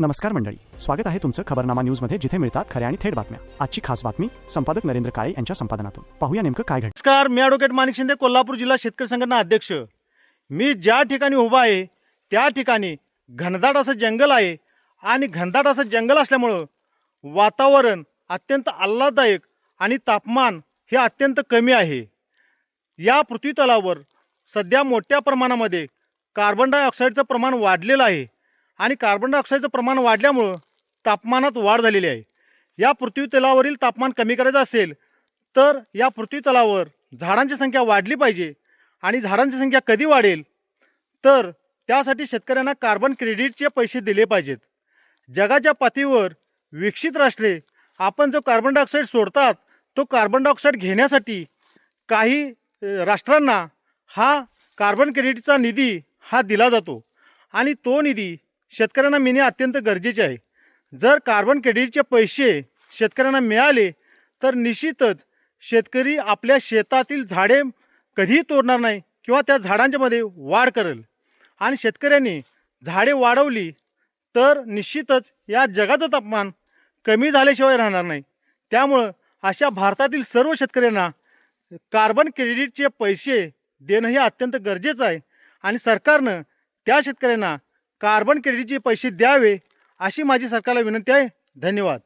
नमस्कार मंडळी. स्वागत आहे तुमचं खबरनामा न्यूजमध्ये जिथे मिळतात खऱ्या आणि थेट बातम्या. आजची खास बातमी संपादक नरेंद्र काळे यांच्या संपादनातून. पाहूया नेमकं काय घडलं नमस्कार मी ॲडव्होकेट माणिक शिंदे कोल्हापूर जिल्हा शेतकरी संघटना अध्यक्ष. मी ज्या ठिकाणी उभा आहे त्या ठिकाणी घनदाट असं जंगल आहे आणि घनदाट असं जंगल असल्यामुळं वातावरण अत्यंत आल्हाददायक आणि तापमान हे अत्यंत कमी आहे. या पृथ्वीतलावर सध्या मोठ्या प्रमाणामध्ये कार्बन डायऑक्साईडचं प्रमाण वाढलेलं आहे. आणि कार्बन डायऑक्साईडचं प्रमाण वाढल्यामुळं तापमानात वाढ झालेली आहे. या पृथ्वी तलावरील तापमान कमी करायचं असेल तर या पृथ्वी तलावर झाडांची संख्या वाढली पाहिजे आणि झाडांची संख्या कधी वाढेल? तर त्यासाठी शेतकऱ्यांना कार्बन क्रेडिटचे पैसे दिले पाहिजेत. जगाच्या पातळीवर विकसित राष्ट्रे आपण जो कार्बन डायऑक्साईड सोडतात तो कार्बन डायऑक्साईड घेण्यासाठी काही राष्ट्रांना हा कार्बन क्रेडिटचा निधी हा दिला जातो. आणि तो निधी शेतकऱ्यांना मिळणे अत्यंत गरजेचे आहे. जर कार्बन क्रेडिटचे पैसे शेतकऱ्यांना मिळाले तर निश्चितच शेतकरी आपल्या शेतातील झाडे कधीही तोडणार नाही किंवा त्या झाडांच्यामध्ये वाढ करेल. आणि शेतकऱ्यांनी झाडे वाढवली तर निश्चितच या जगाचं तापमान कमी झाल्याशिवाय राहणार नाही. त्यामुळं अशा भारतातील सर्व शेतकऱ्यांना कार्बन क्रेडिटचे पैसे देणं हे अत्यंत गरजेचं आहे. आणि सरकारनं त्या शेतकऱ्यांना कार्बन क्रेडिटचे पैसे द्यावे अशी माझी सरकारला विनंती आहे. धन्यवाद.